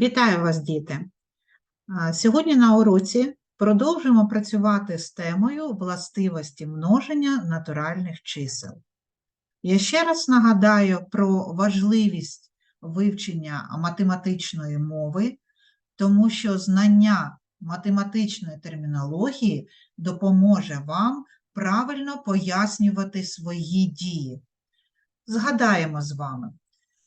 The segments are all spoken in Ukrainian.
Вітаю вас, діти! Сьогодні на уроці продовжимо працювати з темою властивості множення натуральних чисел. Я ще раз нагадаю про важливість вивчення математичної мови, тому що знання математичної термінології допоможе вам правильно пояснювати свої дії. Згадаємо з вами,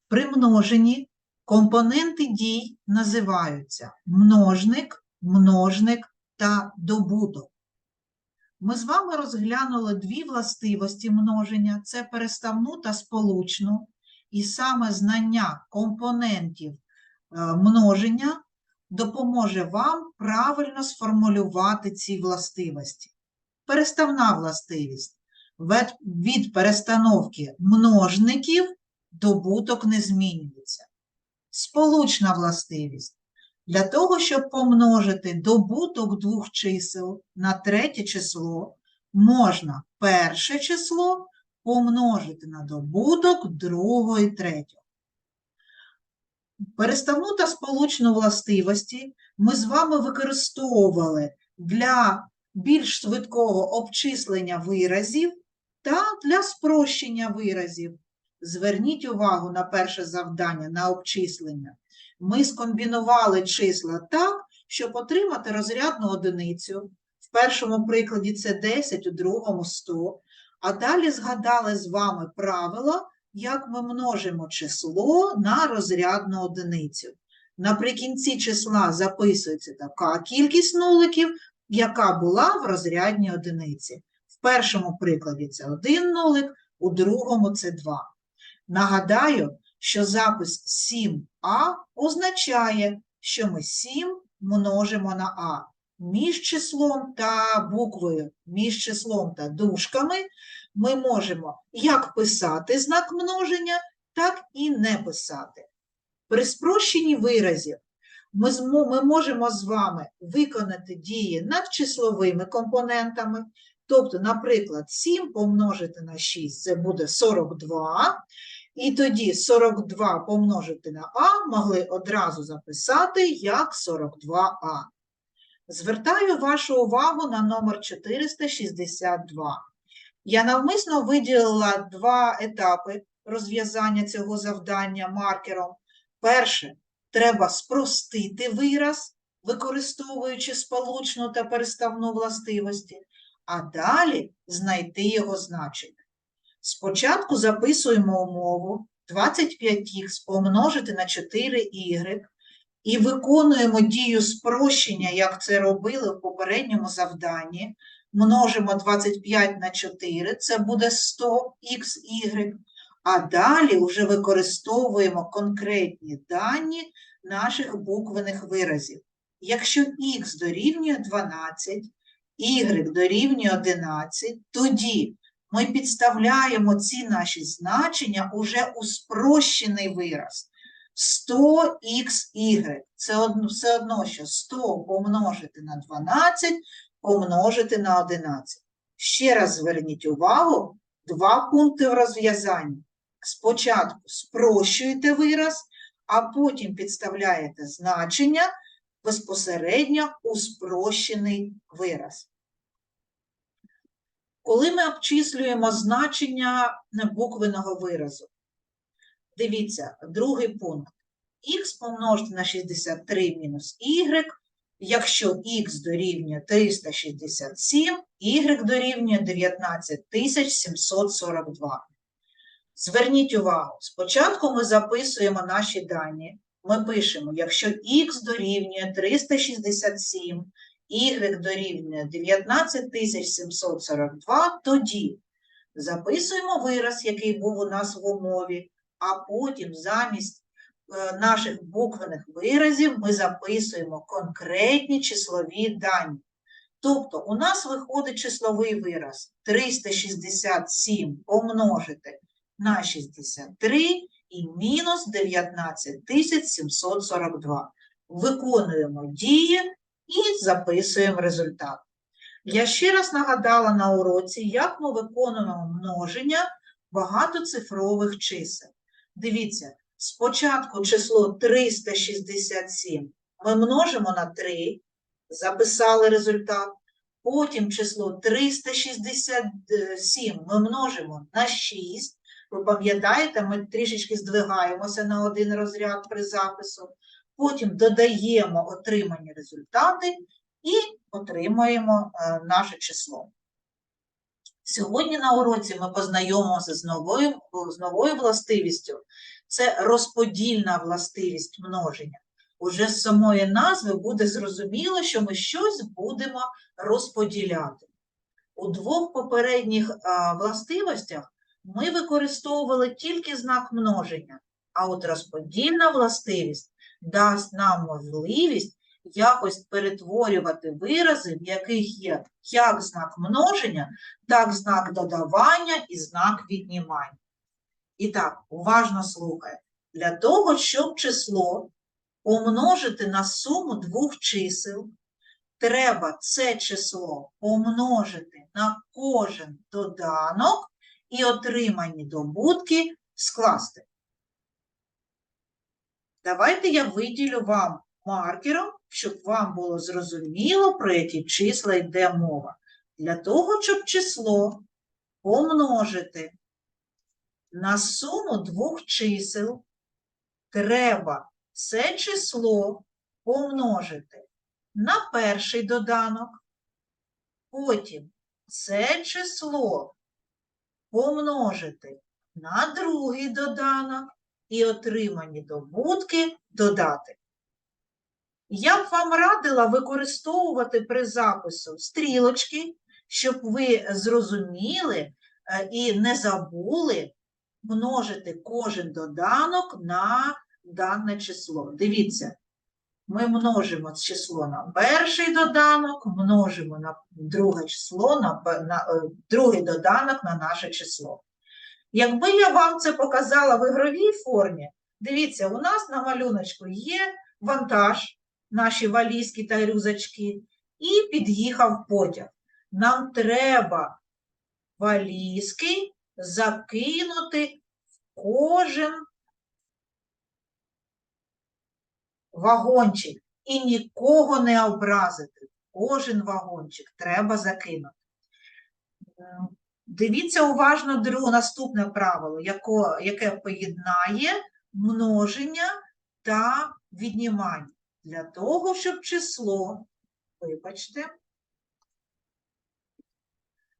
при множенні Компоненти дій називаються множник, множник та добуток. Ми з вами розглянули дві властивості множення це переставну та сполучну, і саме знання компонентів е, множення допоможе вам правильно сформулювати ці властивості. Переставна властивість. Від- Від перестановки множників добуток не змінюється сполучна властивість. Для того, щоб помножити добуток двох чисел на третє число, можна перше число помножити на добуток другого і третього. Переставну та сполучну властивості ми з вами використовували для більш швидкого обчислення виразів та для спрощення виразів. Зверніть увагу на перше завдання на обчислення. Ми скомбінували числа так, щоб отримати розрядну одиницю. В першому прикладі це 10, у другому 100. А далі згадали з вами правило, як ми множимо число на розрядну одиницю. Наприкінці числа записується така кількість нуликів, яка була в розрядній одиниці. В першому прикладі це один нулик, у другому це 2. Нагадаю, що запис 7а означає, що ми 7 множимо на а. Між числом та буквою, між числом та дужками ми можемо як писати знак множення, так і не писати. При спрощенні виразів ми, ми можемо з вами виконати дії над числовими компонентами, тобто, наприклад, 7 помножити на 6 це буде 42, і тоді 42 помножити на А могли одразу записати як 42А. Звертаю вашу увагу на номер 462. Я навмисно виділила два етапи розв'язання цього завдання маркером. Перше, треба спростити вираз, використовуючи сполучну та переставну властивості, а далі знайти його значення. Спочатку записуємо умову 25х помножити на 4y і виконуємо дію спрощення, як це робили в попередньому завданні. Множимо 25 на 4, це буде 100xy, а далі вже використовуємо конкретні дані наших буквених виразів. Якщо х дорівнює 12, y дорівнює 11, тоді ми підставляємо ці наші значення уже у спрощений вираз. 100xy. Це все одно, що 100 помножити на 12, помножити на 11. Ще раз зверніть увагу, два пункти в розв'язанні. Спочатку спрощуєте вираз, а потім підставляєте значення безпосередньо у спрощений вираз. Коли ми обчислюємо значення буквеного виразу, дивіться, другий пункт. х помножити на 63 мінус y, якщо х дорівнює 367, y дорівнює 19742. Зверніть увагу, спочатку ми записуємо наші дані. Ми пишемо, якщо х дорівнює 367, y дорівнює 19742, тоді записуємо вираз, який був у нас в умові, а потім замість е, наших буквених виразів ми записуємо конкретні числові дані. Тобто у нас виходить числовий вираз 367 помножити на 63 і мінус 19742. Виконуємо дії і записуємо результат. Я ще раз нагадала на уроці, як ми виконуємо множення багатоцифрових чисел. Дивіться, Спочатку число 367 ми множимо на 3, записали результат. Потім число 367 ми множимо на 6. Ви пам'ятаєте, ми трішечки здвигаємося на один розряд при запису. Потім додаємо отримані результати і отримаємо е, наше число. Сьогодні на уроці ми познайомимося з новою, з новою властивістю. Це розподільна властивість множення. Уже з самої назви буде зрозуміло, що ми щось будемо розподіляти. У двох попередніх а, властивостях ми використовували тільки знак множення, а от розподільна властивість дасть нам можливість якось перетворювати вирази, в яких є як знак множення, так знак додавання і знак віднімання. І так, уважно слухайте. Для того, щоб число помножити на суму двох чисел, треба це число помножити на кожен доданок і отримані добутки скласти. Давайте я виділю вам маркером, щоб вам було зрозуміло, про які числа йде мова. Для того, щоб число помножити на суму двох чисел, треба це число помножити на перший доданок, потім це число помножити на другий доданок і отримані добутки додати. Я б вам радила використовувати при запису стрілочки, щоб ви зрозуміли е, і не забули множити кожен доданок на дане число. Дивіться, ми множимо число на перший доданок, множимо на друге число, на, пе- на е, другий доданок на наше число. Якби я вам це показала в ігровій формі, дивіться, у нас на малюночку є вантаж, наші валізки та рюкзачки, і під'їхав потяг. Нам треба валізки закинути в кожен вагончик і нікого не образити. Кожен вагончик треба закинути. Дивіться уважно друге наступне правило, яко, яке поєднає множення та віднімання. Для того, щоб число, вибачте,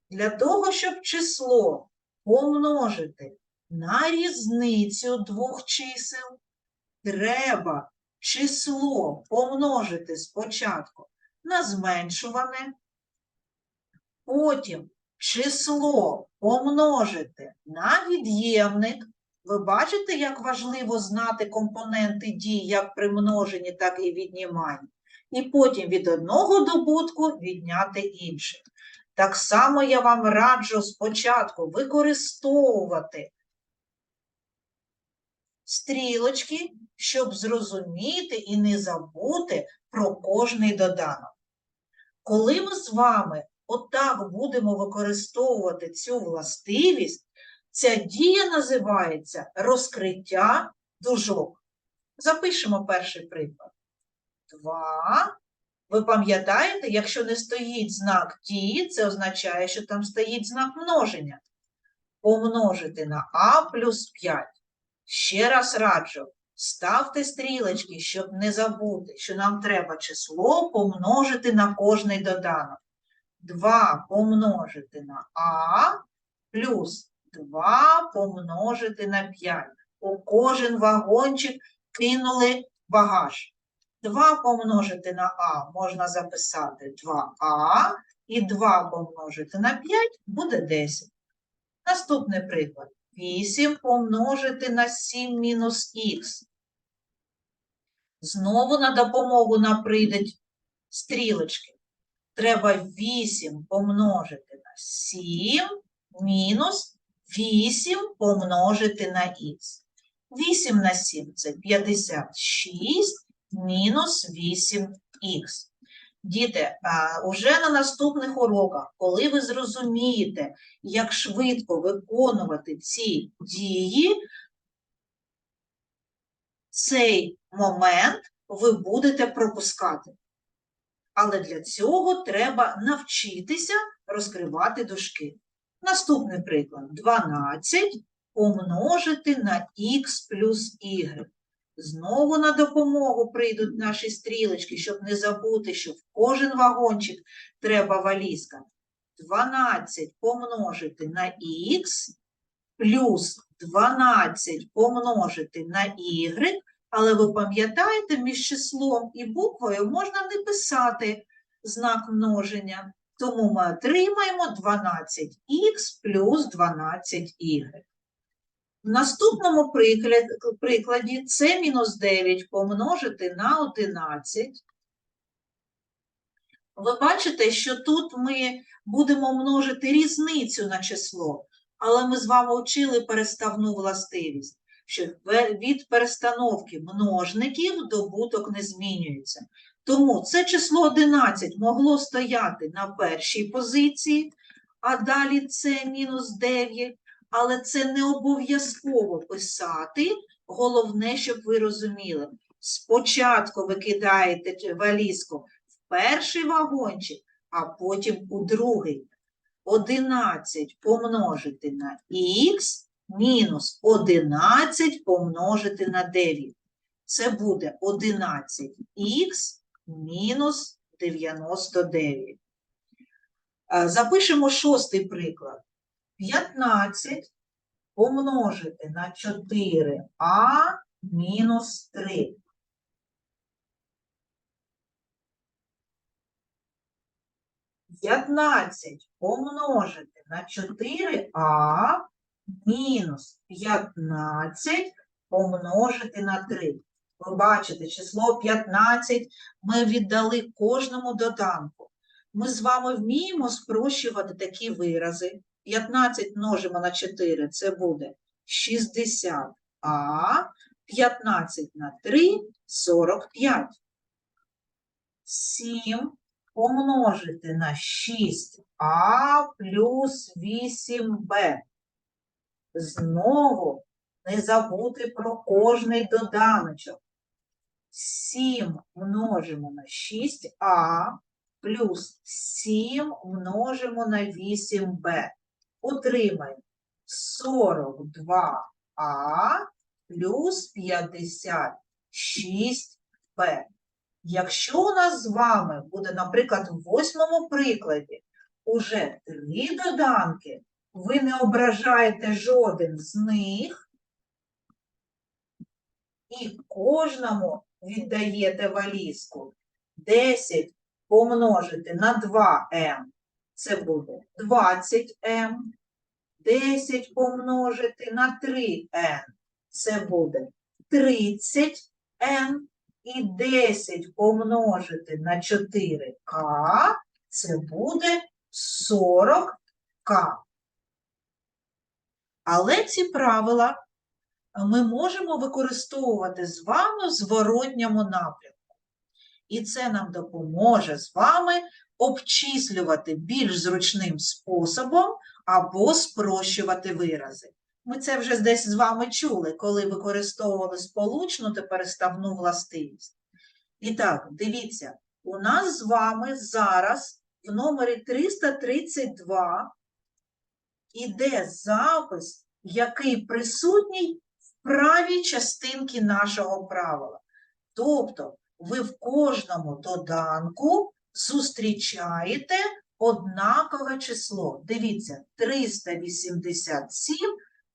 для того, щоб число помножити на різницю двох чисел, треба число помножити спочатку на зменшуване, потім число помножити на від'ємник. Ви бачите, як важливо знати компоненти дій як при множенні, так і відніманні. І потім від одного добутку відняти інший. Так само я вам раджу спочатку використовувати стрілочки, щоб зрозуміти і не забути про кожний доданок. Коли ми з вами отак будемо використовувати цю властивість, ця дія називається розкриття дужок. Запишемо перший приклад. 2. Ви пам'ятаєте, якщо не стоїть знак дії, це означає, що там стоїть знак множення. Помножити на а плюс 5. Ще раз раджу, ставте стрілочки, щоб не забути, що нам треба число помножити на кожний доданок. 2 помножити на а плюс 2 помножити на 5. У кожен вагончик кинули багаж. 2 помножити на а можна записати 2а, і 2 помножити на 5 буде 10. Наступний приклад. 8 помножити на 7 мінус х. Знову на допомогу нам прийдуть стрілочки. Треба 8 помножити на 7 мінус 8 помножити на х. 8 на 7 – це 56 мінус 8х. Діти, а, уже на наступних уроках, коли ви зрозумієте, як швидко виконувати ці дії, цей момент ви будете пропускати. Але для цього треба навчитися розкривати дужки. Наступний приклад. 12 помножити на х плюс y. Знову на допомогу прийдуть наші стрілочки, щоб не забути, що в кожен вагончик треба валізка. 12 помножити на х плюс 12 помножити на y, але ви пам'ятаєте, між числом і буквою можна не писати знак множення, тому ми отримаємо 12х плюс 12y. В наступному прикладі це мінус 9 помножити на 11. Ви бачите, що тут ми будемо множити різницю на число, але ми з вами вчили переставну властивість, що від перестановки множників добуток не змінюється. Тому це число 11 могло стояти на першій позиції, а далі це мінус 9, але це не обов'язково писати. Головне, щоб ви розуміли. Спочатку ви кидаєте валізку в перший вагончик, а потім у другий. 11 помножити на х мінус 11 помножити на 9. Це буде 11х мінус 99. Е, Запишемо шостий приклад. 15 помножити на 4а мінус 3. П'ятнадцять помножити на 4а мінус 15 помножити на 3. Ви бачите, число 15 ми віддали кожному доданку. Ми з вами вміємо спрощувати такі вирази. 15 множимо на 4, це буде 60, а 15 на 3 – 45. 7 помножити на 6а плюс 8b. Знову не забути про кожний доданочок. 7 множимо на 6а плюс 7 множимо на 8b. Отримаємо 42а плюс 56b. Якщо у нас з вами буде, наприклад, в восьмому прикладі уже три доданки, ви не ображаєте жоден з них і кожному віддаєте валізку. 10 помножити на 2m – це буде 20m. 10 помножити на 3n – це буде 30n. І 10 помножити на 4k – це буде 40k. Але ці правила ми можемо використовувати з вами в зворотньому напрямку. І це нам допоможе з вами обчислювати більш зручним способом або спрощувати вирази. Ми це вже десь з вами чули, коли використовували сполучну та переставну властивість. І так, дивіться, у нас з вами зараз в номері 332 іде запис, який присутній в правій частинці нашого правила. Тобто ви в кожному доданку зустрічаєте однакове число. Дивіться, 387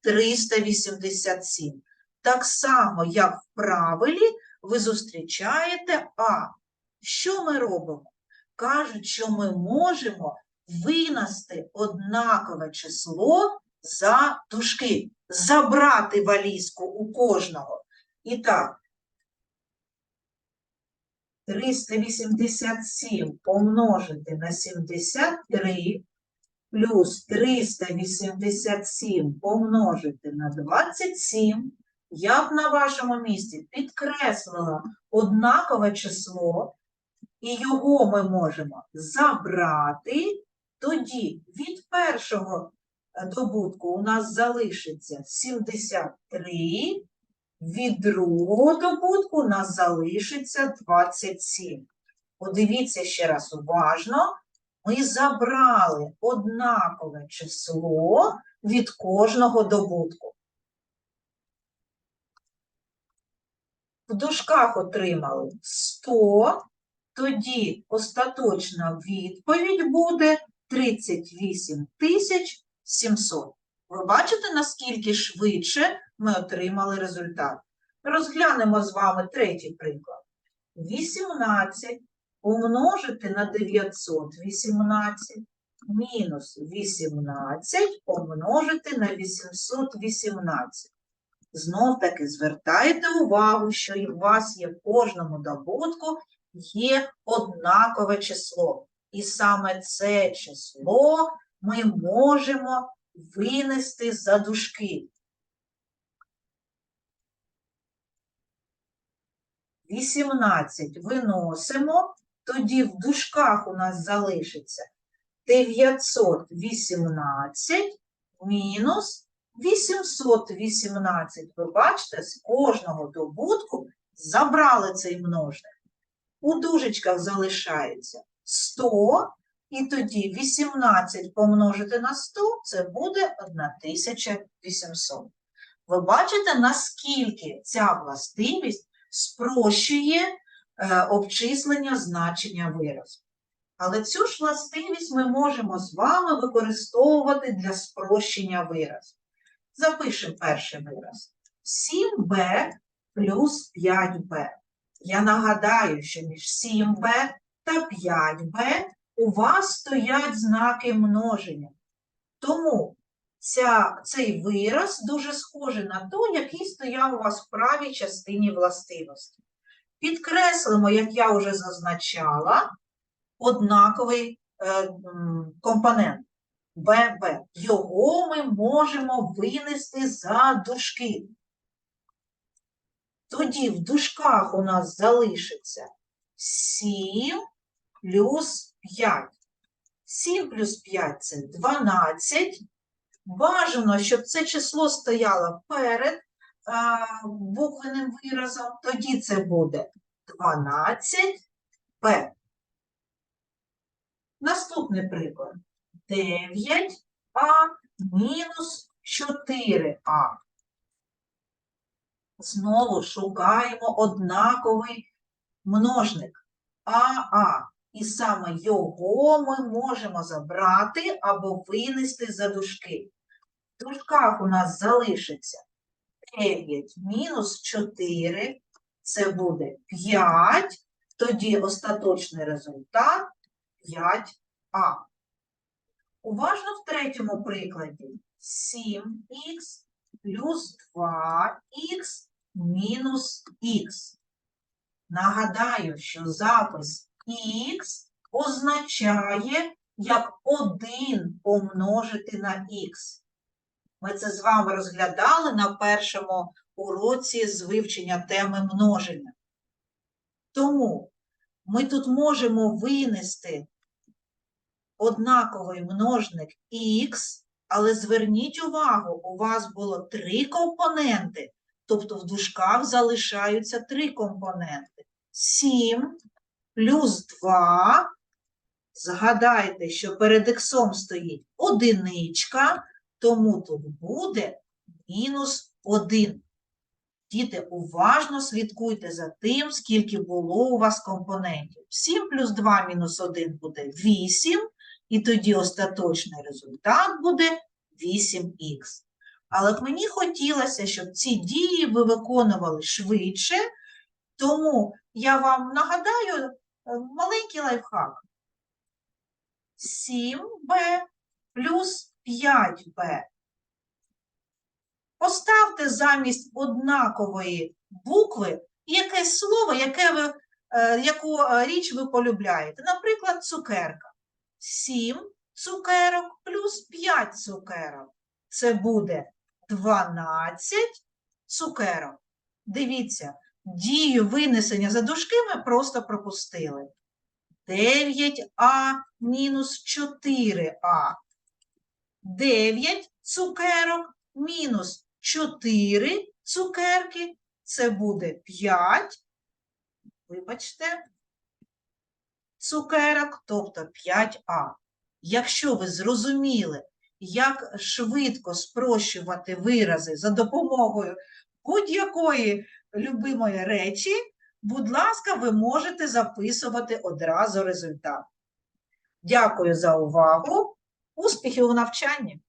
387. Так само, як в правилі, ви зустрічаєте А. Що ми робимо? Кажуть, що ми можемо винести однакове число за дужки, забрати валізку у кожного. І так, 387 помножити на 73 плюс 387 помножити на 27, я б на вашому місці підкреслила однакове число, і його ми можемо забрати. Тоді від першого е, добутку у нас залишиться 73, Від другого добутку у нас залишиться 27. Подивіться ще раз уважно. Ми забрали однакове число від кожного добутку. В дужках отримали 100, тоді остаточна відповідь буде 38 тисяч 700. Ви бачите, наскільки швидше ми отримали результат? Розглянемо з вами третій приклад. 18 помножити на 918 мінус 18 помножити на 818. Знов таки звертайте увагу, що у вас є в кожному добутку є однакове число. І саме це число ми можемо винести за дужки. 18 виносимо, тоді в дужках у нас залишиться 918 мінус 818. Ви бачите, з кожного добутку забрали цей множник. У дужечках залишається 100, і тоді 18 помножити на 100 – це буде 1800. Ви бачите, наскільки ця властивість спрощує е, обчислення значення виразу. Але цю ж властивість ми можемо з вами використовувати для спрощення виразу. Запишемо перший вираз. 7b плюс 5b. Я нагадаю, що між 7b та 5b у вас стоять знаки множення. Тому ця, цей вираз дуже схожий на той, який стояв у вас в правій частині властивості. Підкреслимо, як я вже зазначала, однаковий е, компонент ББ. Його ми можемо винести за дужки. Тоді в дужках у нас залишиться 7 плюс 5. 7 плюс 5 – це 12. Бажано, щоб це число стояло перед а, буквенним виразом. Тоді це буде 12П. Наступний приклад. 9А мінус 4А. Знову шукаємо однаковий множник АА. І саме його ми можемо забрати або винести за дужки. В дужках у нас залишиться 9 мінус 4, це буде 5, тоді остаточний результат 5а. Уважно в третьому прикладі 7х плюс 2х мінус х. Нагадаю, що запис х означає як 1 помножити на х. Ми це з вами розглядали на першому уроці з вивчення теми множення. Тому ми тут можемо винести однаковий множник х, але зверніть увагу, у вас було три компоненти, тобто в дужках залишаються три компоненти. 7 плюс 2. Згадайте, що перед іксом стоїть одиничка, тому тут буде мінус 1. Діти, уважно слідкуйте за тим, скільки було у вас компонентів. 7 плюс 2 мінус 1 буде 8, і тоді остаточний результат буде 8х. Але мені хотілося, щоб ці дії ви виконували швидше, тому я вам нагадаю маленький лайфхак. 7b плюс 5b. Поставте замість однакової букви якесь слово, яке ви, е, яку е, річ ви полюбляєте. Наприклад, цукерка. 7 цукерок плюс 5 цукерок. Це буде 12 цукерок. Дивіться, дію винесення за дужки ми просто пропустили. 9а мінус 4а. 9 цукерок мінус 4 цукерки це буде 5, вибачте, цукерок, тобто 5А. Якщо ви зрозуміли, як швидко спрощувати вирази за допомогою будь-якої любимої речі, будь ласка, ви можете записувати одразу результат. Дякую за увагу. Успіхів у навчанні!